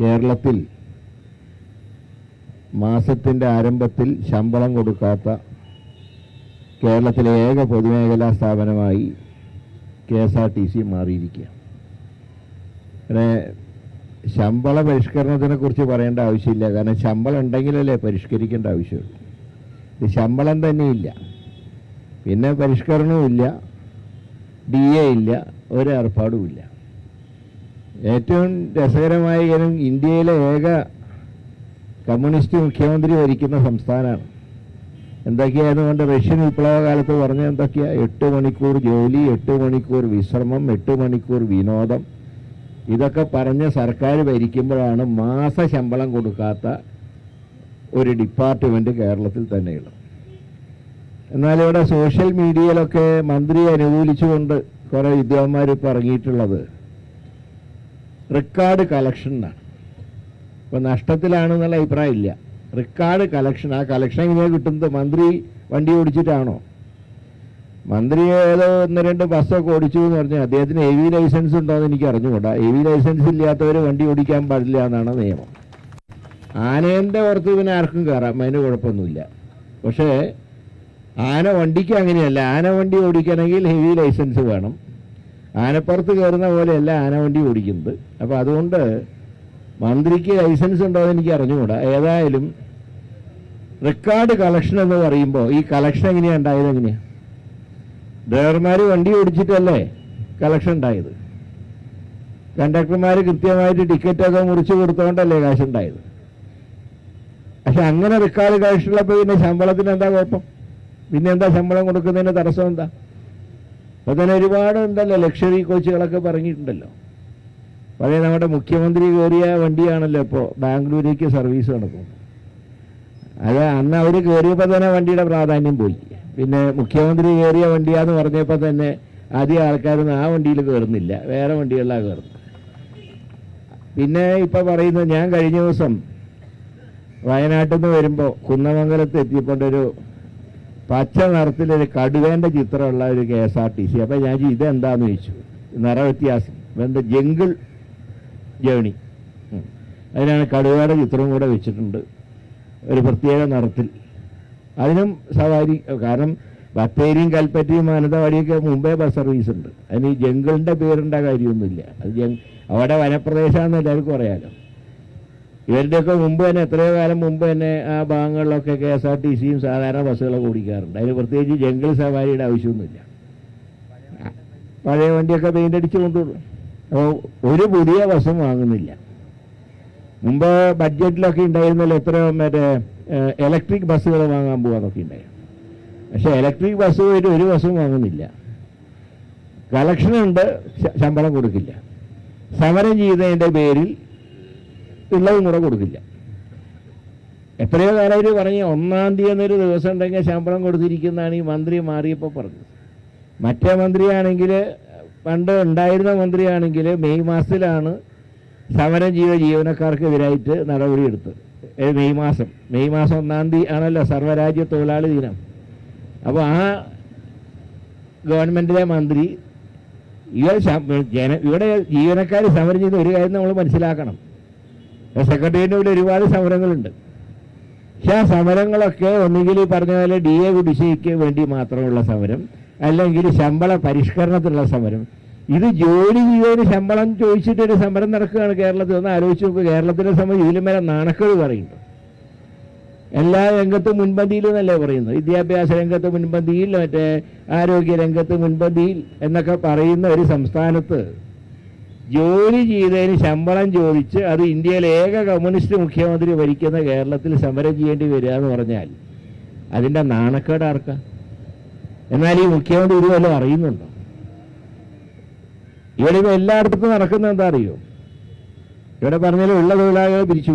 കേരളത്തിൽ മാസത്തിന്റെ ആരംഭത്തിൽ ശമ്പളം കൊടുക്കാത്ത കേരളത്തിലെ ഏക പൊതുമേഖലാ സ്ഥാപനമായി K S R T C മാറിയിരിക്കുക പിന്നെ ശമ്പള പരിഷ്കരണത്തിനെ കുറിച്ച് പറയേണ്ട ആവശ്യമില്ല. കാരണം ശമ്പളം ഉണ്ടെങ്കിലല്ലേ പരിഷ്കരിക്കേണ്ട ആവശ്യമുള്ളൂ. ഇത് ശമ്പളം തന്നെയില്ല. പിന്നെ പരിഷ്കരണവും ഇല്ല. ഡി എ ഇല്ല. ഒരു ഇല്ല. ഏറ്റവും രസകരമായ കാര്യം ഇന്ത്യയിലെ ഏക കമ്മ്യൂണിസ്റ്റ് മുഖ്യമന്ത്രി ഭരിക്കുന്ന സംസ്ഥാനമാണ്. എന്തൊക്കെയായിരുന്നു കൊണ്ട് റഷ്യൻ വിപ്ലവ കാലത്ത് പറഞ്ഞ എന്തൊക്കെയാ? എട്ട് മണിക്കൂർ ജോലി എട്ട് മണിക്കൂർ വിശ്രമം എട്ട് മണിക്കൂർ വിനോദം. ഇതൊക്കെ പറഞ്ഞ് സർക്കാർ ഭരിക്കുമ്പോഴാണ് മാസ ശമ്പളം കൊടുക്കാത്ത ഒരു ഡിപ്പാർട്ട്മെന്റ് കേരളത്തിൽ തന്നെയുള്ളത്. എന്നാൽ ഇവിടെ സോഷ്യൽ മീഡിയയിലൊക്കെ മന്ത്രിയെ അനുകൂലിച്ചുകൊണ്ട് കുറേ വിദ്വാന്മാർ ഇപ്പോൾ ഇറങ്ങിയിട്ടുള്ളത് റെക്കോർഡ് കളക്ഷൻ എന്നാണ്. ഇപ്പൊ നഷ്ടത്തിലാണെന്നുള്ള അഭിപ്രായം ഇല്ല റെക്കോർഡ് കളക്ഷൻ ആ കളക്ഷൻ ഇങ്ങനെ കിട്ടുന്നത്? മന്ത്രി വണ്ടി ഓടിച്ചിട്ടാണോ? മന്ത്രി ഏതോ ഒന്ന് രണ്ട് ബസ്സൊക്കെ ഓടിച്ചു എന്ന് പറഞ്ഞാൽ അദ്ദേഹത്തിന് എ വി ലൈസൻസ് ഉണ്ടോ എന്ന് എനിക്ക് അറിഞ്ഞുകൂടാ. എ വി ലൈസൻസ് ഇല്ലാത്തവർ വണ്ടി ഓടിക്കാൻ പാടില്ല എന്നാണ് നിയമം. ആനേന്റെ പുറത്ത് പിന്നെ ആർക്കും കയറാം അതിന് കുഴപ്പമൊന്നുമില്ല. പക്ഷേ ആന വണ്ടിക്ക് അങ്ങനെയല്ല. ആന വണ്ടി ഓടിക്കണമെങ്കിൽ ഹെവി ലൈസൻസ് വേണം. ആനപ്പുറത്ത് കയറുന്ന പോലെയല്ല ആന വണ്ടി ഓടിക്കുന്നത്. അപ്പോൾ അതുകൊണ്ട് മന്ത്രിക്ക് ലൈസൻസ് ഉണ്ടോ എന്ന് എനിക്ക് അറിഞ്ഞുകൂടാ. ഏതായാലും റെക്കോർഡ് കളക്ഷൻ എന്ന് പറയുമ്പോൾ ഈ കളക്ഷൻ എങ്ങനെയാണ് ഉണ്ടായത് എങ്ങനെയാണ് ഡ്രൈവർമാർ വണ്ടി ഓടിച്ചിട്ടല്ലേ കളക്ഷൻ ഉണ്ടായത്? കണ്ടക്ടർമാർ കൃത്യമായിട്ട് ടിക്കറ്റൊക്കെ മുറിച്ച് കൊടുത്തോണ്ടല്ലേ കാശുണ്ടായത് പക്ഷെ അങ്ങനെ റെക്കോർഡ് കളക്ഷനുള്ളപ്പോൾ പിന്നെ ശമ്പളത്തിന് എന്താ കുഴപ്പം? പിന്നെ എന്താ ശമ്പളം കൊടുക്കുന്നതിന് തടസ്സം എന്താ? തന്നെ ഒരുപാട് ഉണ്ടല്ലോ ലക്ഷറി കോച്ചുകളൊക്കെ പറഞ്ഞിട്ടുണ്ടല്ലോ. പഴയ നമ്മുടെ മുഖ്യമന്ത്രി കയറിയ വണ്ടിയാണല്ലോ ഇപ്പോൾ ബാംഗ്ലൂരേക്ക് സർവീസ് നടക്കുന്നത്. അത് അന്ന് അവർ കയറിയപ്പോൾ തന്നെ വണ്ടിയുടെ പ്രാധാന്യം പോയി. പിന്നെ മുഖ്യമന്ത്രി കയറിയ വണ്ടിയാന്ന് പറഞ്ഞപ്പോൾ തന്നെ ആദ്യ ആൾക്കാരൊന്നും ആ വണ്ടിയിൽ കയറുന്നില്ല വേറെ വണ്ടികളിലാണ് കയറുന്നത്. പിന്നെ ഇപ്പം പറയുന്നത് ഞാൻ കഴിഞ്ഞ ദിവസം വയനാട്ടിൽ നിന്ന് വരുമ്പോൾ കുന്നമംഗലത്ത് എത്തിയപ്പോണ്ടൊരു പച്ച നിറത്തിലൊരു കടുവേന്റെ ചിത്രമുള്ള ഒരു K S R T C. അപ്പൊ ഞാൻ ഇതെന്താന്ന് ചോദിച്ചു? നിറവ്യത്യാസം. എന്താ ജംഗിൾ ജേണി. അതിനാണ് കടുവയുടെ ചിത്രവും കൂടെ വെച്ചിട്ടുണ്ട്. ഒരു പ്രത്യേക നിറത്തിൽ. അതിനും സവാരി കാരണം ബത്തേരിയും കൽപ്പറ്റയും മാനന്തവാടിയൊക്കെ മുമ്പേ ബസ് സർവീസ് ഉണ്ട് അതിന് ഈ ജംഗിളിന്റെ പേരുണ്ട കാര്യമൊന്നുമില്ല. അത് ജംഗ് അവിടെ വനപ്രദേശമാണെന്ന് എല്ലാവർക്കും അറിയാലോ. ഇവരുടെയൊക്കെ മുമ്പ് തന്നെ എത്രയോ കാലം മുമ്പ് തന്നെ ആ ഭാഗങ്ങളിലൊക്കെ കെ എസ് ആർ ടി സിയും സാധാരണ ബസ്സുകളൊക്കെ ഓടിക്കാറുണ്ട്. അതിന് പ്രത്യേകിച്ച് ജംഗിൾ സവാരിയുടെ ആവശ്യമൊന്നുമില്ല. പഴയ വണ്ടിയൊക്കെ പെയിന്റ് അടിച്ച് കൊണ്ടുപോകും അപ്പോൾ ഒരു പുതിയ ബസ്സും വാങ്ങുന്നില്ല. മുമ്പ് ബഡ്ജറ്റിലൊക്കെ ഉണ്ടായിരുന്നല്ലോ എത്ര മറ്റേ ഇലക്ട്രിക് ബസ്സുകൾ വാങ്ങാൻ പോകാന്നൊക്കെ ഉണ്ടായിരുന്നു. പക്ഷെ ഇലക്ട്രിക് ബസ് പോയിട്ട് ഒരു ബസ്സും വാങ്ങുന്നില്ല. കളക്ഷനുണ്ട് ശമ്പളം കൊടുക്കില്ല. സമരം ചെയ്തതിന്റെ പേരിൽ ഉള്ളതും കൂടെ കൊടുക്കില്ല. എത്രയോ കാലം പറഞ്ഞു ഒന്നാം തീയതി എന്നൊരു ദിവസം ഉണ്ടെങ്കിൽ ശമ്പളം കൊടുത്തിരിക്കുന്നതാണ് ഈ മന്ത്രി മാറിയപ്പോൾ പറഞ്ഞത്. മറ്റേ മന്ത്രിയാണെങ്കിൽ പണ്ട് ഉണ്ടായിരുന്ന മന്ത്രിയാണെങ്കിൽ മെയ് മാസത്തിലാണ് സമരം ചെയ്ത ജീവനക്കാർക്കെതിരായിട്ട് നടപടിയെടുത്തത് മെയ് മാസം. മെയ് മാസം ഒന്നാം തീയതി ആണല്ലോ സർവരാജ്യ തൊഴിലാളി ദിനം. അപ്പോൾ ആ ഗവൺമെന്റിലെ മന്ത്രി ഇവർ ജന ഇവിടെ ജീവനക്കാർ സമരം ചെയ്ത ഒരു കാര്യം നമ്മൾ മനസ്സിലാക്കണം. സെക്രട്ടേറിയറ്റിന്റെ ഉള്ളിൽ ഒരുപാട് സമരങ്ങളുണ്ട്. പക്ഷെ ആ സമരങ്ങളൊക്കെ ഒന്നുകിൽ ഈ പറഞ്ഞ പോലെ ഡി എ കുടിശ്ശിക്ക് വേണ്ടി മാത്രമുള്ള സമരം അല്ലെങ്കിൽ ശമ്പള പരിഷ്കരണത്തിനുള്ള സമരം. ഇത് ജോലി ചെയ്തതിന് ശമ്പളം ചോദിച്ചിട്ടൊരു സമരം നടക്കുകയാണ് കേരളത്തിൽ ഒന്ന് ആലോചിച്ച് നോക്കുക കേരളത്തിലെ സമയം ഇതിലും വരെ നാണക്കേട് പറയുന്നുണ്ട് എല്ലാ രംഗത്തും മുൻപന്തിയിൽ എന്നല്ലേ പറയുന്നത്? വിദ്യാഭ്യാസ രംഗത്ത് മുൻപന്തിയിൽ മറ്റേ ആരോഗ്യ രംഗത്ത് മുൻപന്തിയിൽ എന്നൊക്കെ പറയുന്ന ഒരു സംസ്ഥാനത്ത് ജോലി ചെയ്തതിന് ശമ്പളം ചോദിച്ച് അത് ഇന്ത്യയിലെ ഏക കമ്മ്യൂണിസ്റ്റ് മുഖ്യമന്ത്രി ഭരിക്കുന്ന കേരളത്തിൽ സമരം ചെയ്യേണ്ടി വരിക എന്ന് പറഞ്ഞാൽ അതിന്റെ നാണക്കേട് ആർക്കാ? എന്നാൽ ഈ മുഖ്യമന്ത്രി ഇത് വല്ലതും അറിയുന്നുണ്ടോ? ഇവിടെ ഇപ്പോൾ എല്ലായിടത്തും നടക്കുന്ന എന്താ അറിയോ? ഇവിടെ പറഞ്ഞാലും ഉള്ള തൊഴിലാളികളെ പിരിച്ചു